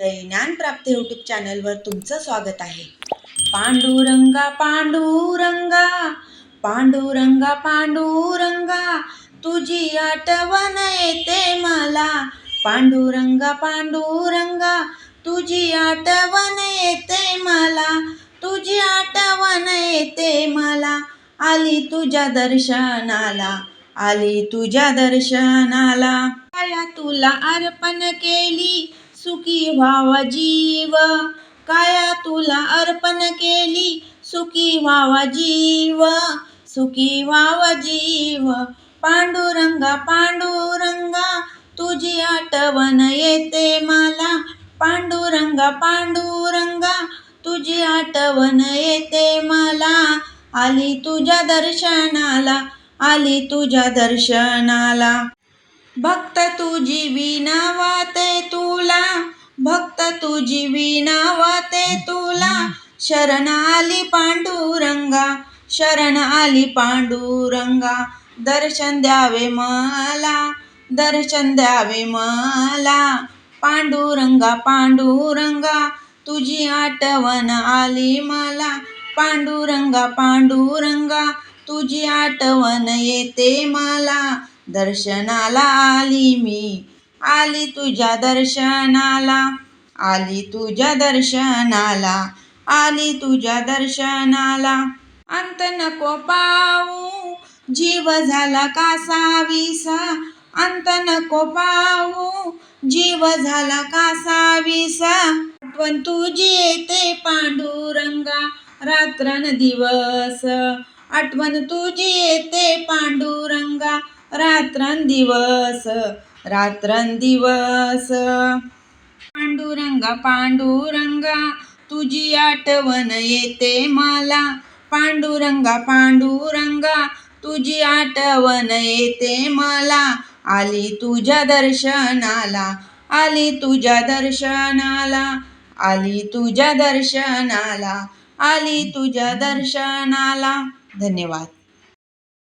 ज्ञानप्राप्त YouTube चॅनलवर तुमचं स्वागत आहे. पांडुरंगा पांडुरंगा पांडुरंगा पांडुरंगा तुझी आठवण येते मला. पांडुरंगा पांडुरंगा तुझी आठवण येते मला. तुझी आठवण येते मला. आली तुझ्या दर्शनाला आली तुझ्या दर्शनाला. काया तुला अर्पण केली सुखी व्हावा जीव. काया तुला अर्पण केली? सुखी व्हावा जीव. सुखी व्हावा जीव. पांडुरंगा पांडुरंगा तुझी आठवण येते मला. पांडुरंगा पांडुरंगा तुझी आठवण येते मला. आली तुझ्या दर्शनाला आली तुझ्या दर्शनाला. भक्त तुझी विनावात तुझी विना वाते तुला. शरण आली पांडुरंगा शरण आली पांडुरंगा. दर्शन द्यावे मला दर्शन द्यावे मला. पांडुरंगा पांडुरंगा तुझी आठवण आली मला. पांडुरंगा पांडुरंगा तुझी आठवण येते मला. दर्शनाला आली मी आली तुझ्या दर्शनाला. आली तुझ्या दर्शनाला आली तुझ्या दर्शनाला. अंत नको पाहू जीव झाला कासावीसा अंत नको पाहू जीव झाला कासावीसा आठवण तुझी येते पांडुरंगा रात्रन दिवस. आठवण तुझी येते पांडुरंगा रात्रन दिवस. रात्रन दिवस. पांडुरंगा पांडुरंगा तुझी आठवण येते मला. पांडुरंगा पांडुरंगा तुझी आठवण येते मला. आली तुझ्या दर्शनाला आली तुझ्या दर्शनाला आली तुझ्या दर्शनाला आली तुझ्या दर्शनाला. धन्यवाद.